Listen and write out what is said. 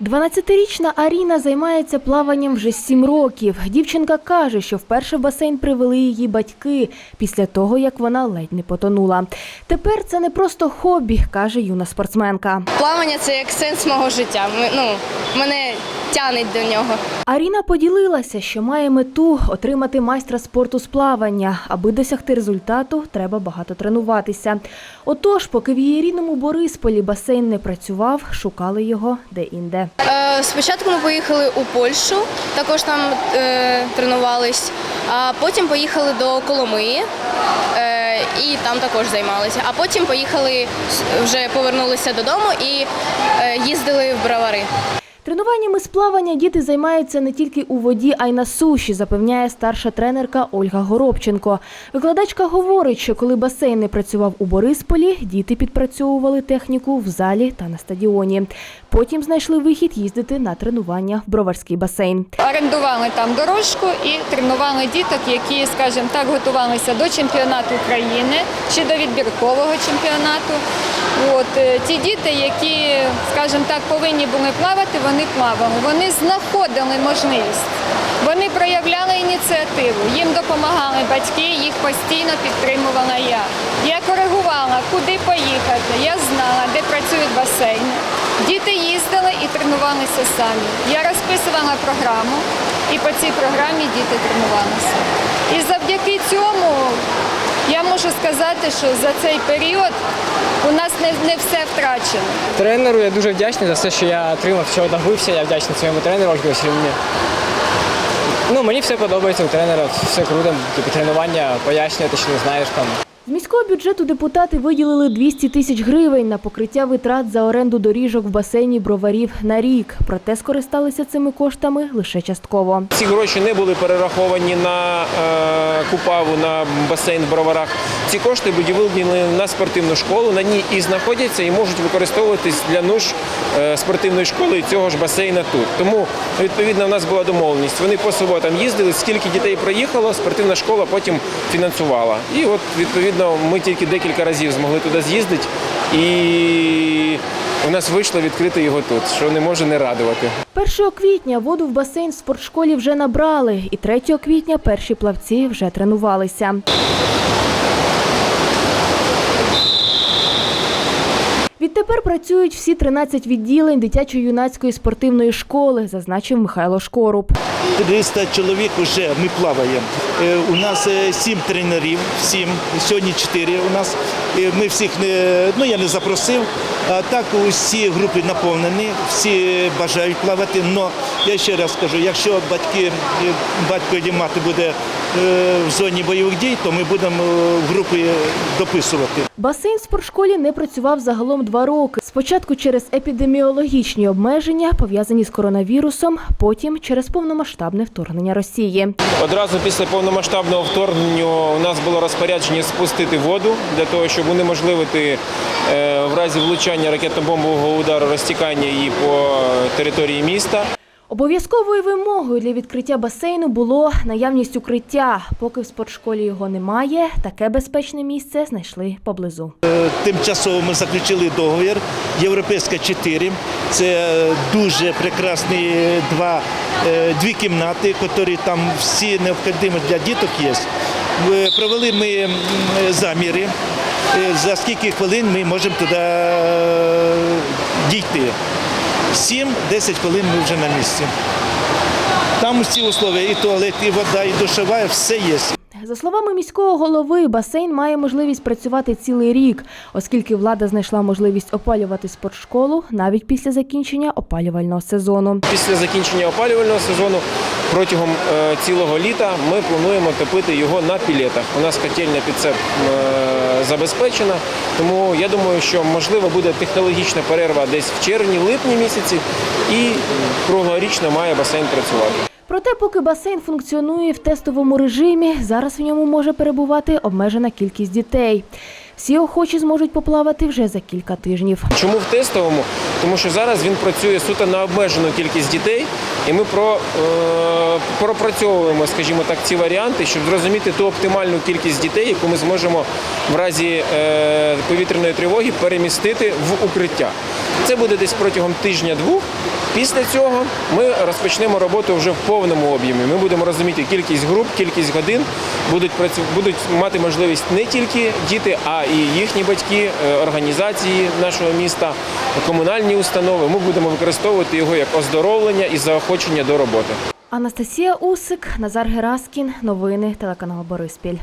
12-річна Аріна займається плаванням вже 7 років. Дівчинка каже, що вперше в басейн привели її батьки після того, як вона ледь не потонула. Тепер це не просто хобі, каже юна спортсменка. Плавання це як сенс мого життя. Ми- Ну, мене тянеть до нього. Аріна поділилася, що має мету отримати майстра спорту з плавання. Аби досягти результату, треба багато тренуватися. Отож, поки в її рідному Борисполі басейн не працював, шукали його де-інде. Е, спочатку ми поїхали у Польщу, також там е, тренувались, а потім поїхали до Коломиї е, і там також займалися. А потім поїхали, вже повернулися додому і е, їздили в бровари. Тренуваннями з плавання діти займаються не тільки у воді, а й на суші, запевняє старша тренерка Ольга Горобченко. Викладачка говорить, що коли басейн не працював у Борисполі, діти підпрацьовували техніку в залі та на стадіоні. Потім знайшли вихід їздити на тренування в броварський басейн. Орендували там дорожку і тренували діток, які, скажімо так, готувалися до чемпіонату України чи до відбіркового чемпіонату. От е, ті діти, які, скажімо так, повинні були плавати, вони плавали. Вони знаходили можливість. Вони проявляли ініціативу. Їм допомагали батьки, їх постійно підтримувала я. Я коригувала, куди поїхати. Я знала, де працюють басейни. Діти їздили і тренувалися самі. Я розписувала програму, і по цій програмі діти тренувалися. І завдяки цьому я можу сказати, що за цей період у нас не, не все втрачено. Тренеру я дуже вдячний за все, що я отримав, що добився. Я вдячний своєму тренеру Ольгі Васильівні. Ну, мені все подобається у тренера, все круто, типу тренування, пояснює, ти що не знаєш там. З міського бюджету депутати виділили 200 тисяч гривень на покриття витрат за оренду доріжок в басейні броварів на рік. Проте скористалися цими коштами лише частково. Ці гроші не були перераховані на е, купаву на басейн в броварах. Ці кошти були виділені на спортивну школу. На ній і знаходяться, і можуть використовуватись для нужд е, спортивної школи і цього ж басейна тут. Тому відповідно в нас була домовленість. Вони по суботам їздили. Скільки дітей проїхало, спортивна школа потім фінансувала. І от відповідно ми тільки декілька разів змогли туди з'їздити, і у нас вийшло відкрити його тут, що не може не радувати. 1 квітня воду в басейн в спортшколі вже набрали, і 3 квітня перші плавці вже тренувалися. Відтепер працюють всі 13 відділень дитячо-юнацької спортивної школи, зазначив Михайло Шкоруб. 300 чоловік вже ми плаваємо. Е, У нас е, сім тренерів, сім, сьогодні чотири у нас. Е, Ми всіх не, ну я не запросив. А так усі групи наповнені, всі бажають плавати. Но я ще раз скажу, якщо батьки, батько і мати буде в зоні бойових дій, то ми будемо е, в групи дописувати. Басейн в спортшколі не працював загалом два роки. Спочатку через епідеміологічні обмеження, пов'язані з коронавірусом, потім через повномасштабне вторгнення Росії. Одразу після повномасштабного вторгнення у нас було розпорядження спустити воду для того, щоб унеможливити е, в разі влучання ракетно-бомбового удару розтікання її по території міста. Обов'язковою вимогою для відкриття басейну було наявність укриття. Поки в спортшколі його немає, таке безпечне місце знайшли поблизу. Е, Тимчасово ми заключили договір Європейська 4. Це е, дуже прекрасні два, е, дві кімнати, які там всі необхідні для діток є. Провели ми заміри, за скільки хвилин ми можемо туди дійти. 7-10 хвилин ми вже на місці. Там усі условия, і туалет, і вода, і душова, все є. За словами міського голови, басейн має можливість працювати цілий рік, оскільки влада знайшла можливість опалювати спортшколу навіть після закінчення опалювального сезону. Після закінчення опалювального сезону протягом е, цілого літа ми плануємо топити його на пілетах. У нас котельня під це е, забезпечена, тому я думаю, що можливо буде технологічна перерва десь в червні-липні місяці, і круглорічно має басейн працювати. Проте, поки басейн функціонує в тестовому режимі, зараз в ньому може перебувати обмежена кількість дітей. Всі охочі зможуть поплавати вже за кілька тижнів. Чому в тестовому? Тому що зараз він працює суто на обмежену кількість дітей, і ми про, е, пропрацьовуємо, скажімо так, ці варіанти, щоб зрозуміти ту оптимальну кількість дітей, яку ми зможемо в разі е, повітряної тривоги перемістити в укриття. Це буде десь протягом тижня-двох. Після цього ми розпочнемо роботу вже в повному об'ємі. Ми будемо розуміти кількість груп, кількість годин, будуть будуть мати можливість не тільки діти, а і їхні батьки, е, організації нашого міста, комунальні установи. Ми будемо використовувати його як оздоровлення і заохочення до роботи. Анастасія Усик, Назар Гераскін. Новини телеканал Бориспіль.